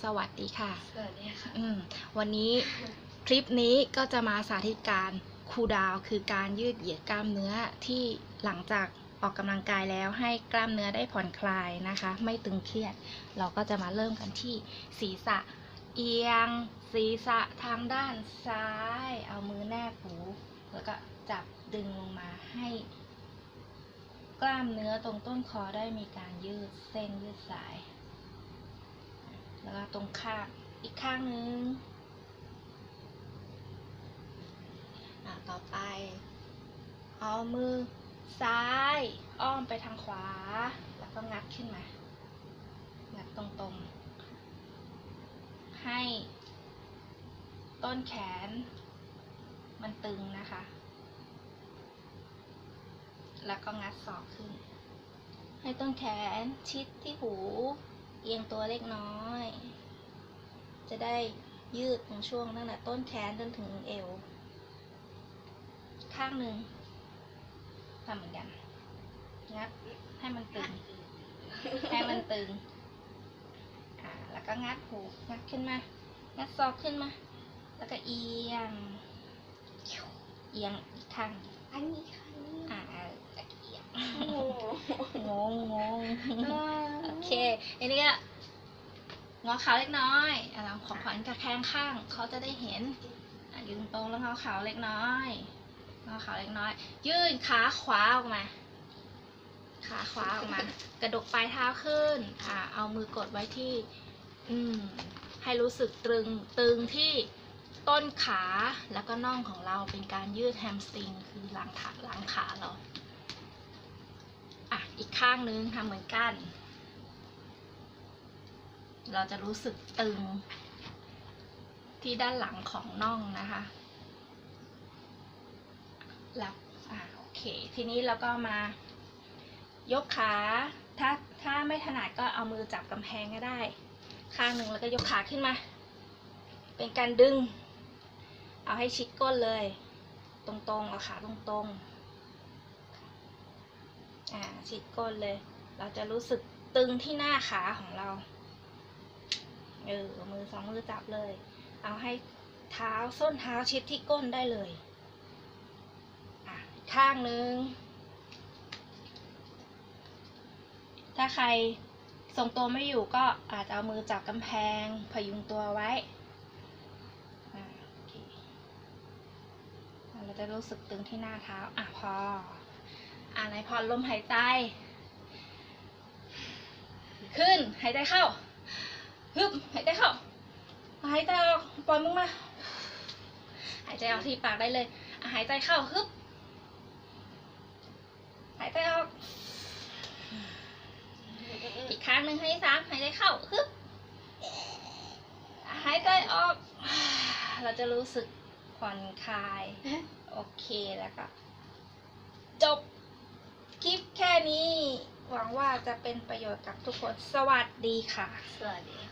สวัสดีค่ะ สวัสดีค่ะ อืม วันนี้คลิปนี้ก็จะมาสาธิตการคูลดาวน์คือการยืดเหยียดกล้ามเนื้อที่หลังจากออกกำลังกายแล้วให้กล้ามเนื้อได้ผ่อนคลายนะคะ ไม่ตึงเครียด เราก็จะมาเริ่มกันที่ศีรษะ เอียง ศีรษะทางด้านซ้าย เอามือแนบหู แล้วก็จับดึงลงมาให้กล้ามเนื้อตรงต้นคอได้มีการยืดเส้นยืดสาย แล้วก็ตรงข้างอีกข้างนึงอะต่อไป เอามือซ้ายอ้อมไปทางขวา แล้วก็งัดขึ้นมา งัดตรงๆ ให้ต้นแขน มันตึงนะคะ แล้วก็งัดศอกขึ้น ให้ต้นแขนชิดที่หู เอียงตัวเล็กน้อย จะได้ยืดตรงช่วงตั้งแต่ต้นแขนจนถึงเอว ข้างหนึ่งทำเหมือนกัน งัดให้มันตึง ให้มันตึง อ่า แล้วก็งัดหูงัดขึ้นมา งัดศอกขึ้นมา แล้วก็เอียง เอียงอีกข้างอันนี้ค่ะนี่อ่าแล้วก็เอียงโอ้โหงงงงโอ เค อันนี้ก็งอขาเล็กน้อยอเราของขวัญกับแขงข้างเขาจะได้เห็นยืนตรงแล้วงอขาเล็กน้อยงอขาเล็กน้อย ยื่นขาขวาออกมา ขาขวาออกมา กระดกปลายเท้าขึ้น อะเอามือกดไว้ที่ อืม ให้รู้สึกตรึง ตึงที่ต้นขาแล้วก็น่องของเราเป็นการยืดแฮมสตริง คือหลังขาหลังขาเรา อะ อีกข้างนึงทำเหมือนกัน เราจะรู้สึกตึง ที่ด้านหลังของน่องนะคะแล้วอะโอเค ทีนี้เราก็มายกขา ถ้าถ้าไม่ถนัดก็เอามือจับกำแพงก็ได้ ข้างหนึ่งแล้วก็ยกขาขึ้นมา เป็นการดึง เอาให้ชิดก้นเลย ตรงๆ เอาขาตรงๆอ่าชิดก้นเลย เราจะรู้สึกตึงที่หน้าขาของเรา เออมือสองมือจับเลย เอาให้เท้าส้นเท้าชิดที่ก้นได้เลยอะข้างนึงถ้าใครทรงตัวไม่อยู่ก็อาจจะเอามือจับกำแพงพยุงตัวไว้ เราจะรู้สึกตึงที่หน้าเท้า อะพอ อ่าไหนผ่อลมหายใจ ขึ้นหายใจเข้า ฮึบหายใจเข้าหายใจออกปล่อยมึงมา หายใจออกที่ปากได้เลยอะหายใจเข้าฮึบหายใจออก อีกครั้งหนึ่งให้สามหายใจเข้าฮึบหายใจออก เราจะรู้สึกผ่อนคลาย โอเคแล้วก็จบคลิปแค่นี้ หวังว่าจะเป็นประโยชน์กับทุกคน สวัสดีค่ะ สวัสดี